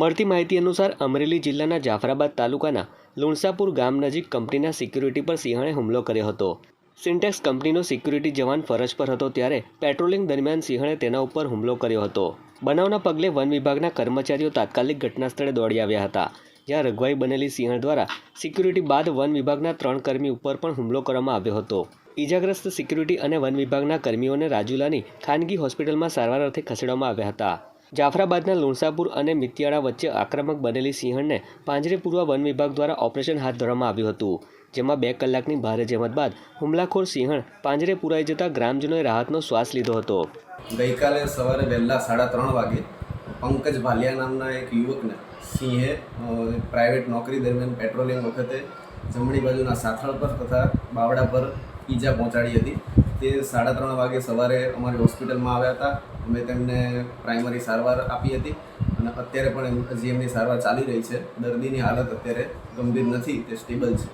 મળતી માહિતી અનુસાર અમરેલી જિલ્લાના જાફરાબાદ તાલુકાના લુણસાપુર ગામ નજીક કંપનીના સિક્યુરિટી પર સિંહણે હુમલો કર્યો હતો. સિન્ટેક્સ કંપનીનો સિક્યુરિટી જવાન ફરજ પર હતો ત્યારે પેટ્રોલિંગ દરમિયાન સિંહણે તેના ઉપર હુમલો કર્યો હતો. બનાવના પગલે વન વિભાગના કર્મચારીઓ તાત્કાલિક ઘટના સ્થળે દોડી આવ્યા હતા. જ્યાં રઘવાઈ બનેલી સિંહણ દ્વારા સિક્યુરિટી બાદ વન વિભાગના ત્રણ કર્મી ઉપર પણ હુમલો કરવામાં આવ્યો હતો. ઈજાગ્રસ્ત સિક્યુરિટી અને વન વિભાગના કર્મીઓને રાજુલાની ખાનગી હોસ્પિટલમાં સારવાર અર્થે ખસેડવામાં આવ્યા હતા. જાફરાબાદના લુણસાપુર અને મિતિયાળા વચ્ચે આક્રમક બનેલી સિંહણને પાંજરે પૂર્વ વન વિભાગ દ્વારા ઓપરેશન હાથ ધરવામાં આવ્યું હતું. જેમાં બે કલાકની ભારે જહેમત બાદ હુમલાખોર સિંહણ પાંજરે પુરાઈ જતા ગ્રામજનોએ રાહતનો શ્વાસ લીધો હતો. ગઈકાલે સવારે વહેલા સાડા ત્રણ વાગે પંકજ ભાલિયા નામના એક યુવકને સિંહે પ્રાઇવેટ નોકરી દરમિયાન પેટ્રોલિંગ વખતે જમણી બાજુના સાથળ પર તથા બાવડા પર ઈજા પહોંચાડી હતી. તે સાડા ત્રણ વાગે સવારે અમારી હોસ્પિટલમાં આવ્યા હતા. અમે તેમને પ્રાઇમરી સારવાર આપી હતી અને અત્યારે પણ હજી એમની સારવાર ચાલી રહી છે. દર્દીની હાલત અત્યારે ગંભીર નથી, તે સ્ટેબલ છે.